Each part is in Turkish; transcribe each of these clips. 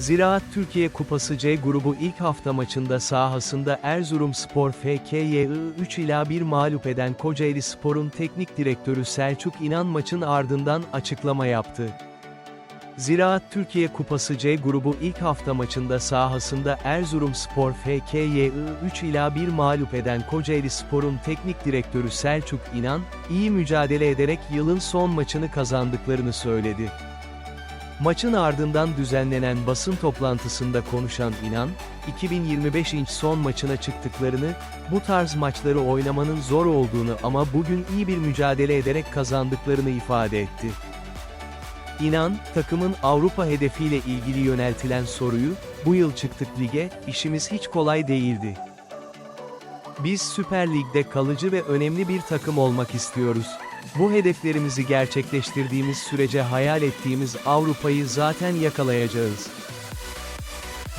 Ziraat Türkiye Kupası C grubu ilk hafta maçında sahasında Erzurumspor FK'yi 3 ila 1 mağlup eden Kocaeli Spor'un teknik direktörü Selçuk İnan maçın ardından açıklama yaptı. Ziraat Türkiye Kupası C grubu ilk hafta maçında sahasında Erzurumspor FK'yi 3 ila 1 mağlup eden Kocaeli Spor'un teknik direktörü Selçuk İnan, iyi mücadele ederek yılın son maçını kazandıklarını söyledi. Maçın ardından düzenlenen basın toplantısında konuşan İnan, 2025 inç son maçına çıktıklarını, bu tarz maçları oynamanın zor olduğunu ama bugün iyi bir mücadele ederek kazandıklarını ifade etti. İnan, takımın Avrupa hedefiyle ilgili yöneltilen soruyu, bu yıl çıktık lige, işimiz hiç kolay değildi. Biz Süper Lig'de kalıcı ve önemli bir takım olmak istiyoruz. Bu hedeflerimizi gerçekleştirdiğimiz sürece hayal ettiğimiz Avrupa'yı zaten yakalayacağız.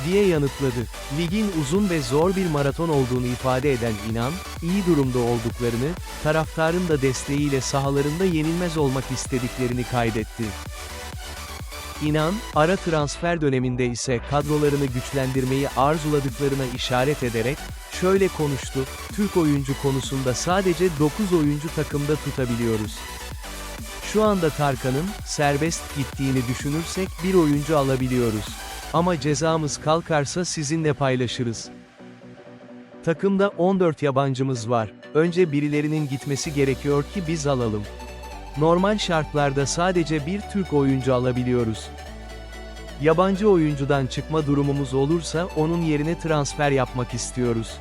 diye yanıtladı. Ligin uzun ve zor bir maraton olduğunu ifade eden İnan, iyi durumda olduklarını, taraftarın da desteğiyle sahalarında yenilmez olmak istediklerini kaydetti. İnan, ara transfer döneminde ise kadrolarını güçlendirmeyi arzuladıklarına işaret ederek, şöyle konuştu, Türk oyuncu konusunda sadece 9 oyuncu takımda tutabiliyoruz. Şu anda Tarkan'ın, serbest gittiğini düşünürsek bir oyuncu alabiliyoruz. Ama cezamız kalkarsa sizinle paylaşırız. Takımda 14 yabancımız var. Önce birilerinin gitmesi gerekiyor ki biz alalım. Normal şartlarda sadece bir Türk oyuncu alabiliyoruz. Yabancı oyuncudan çıkma durumumuz olursa onun yerine transfer yapmak istiyoruz.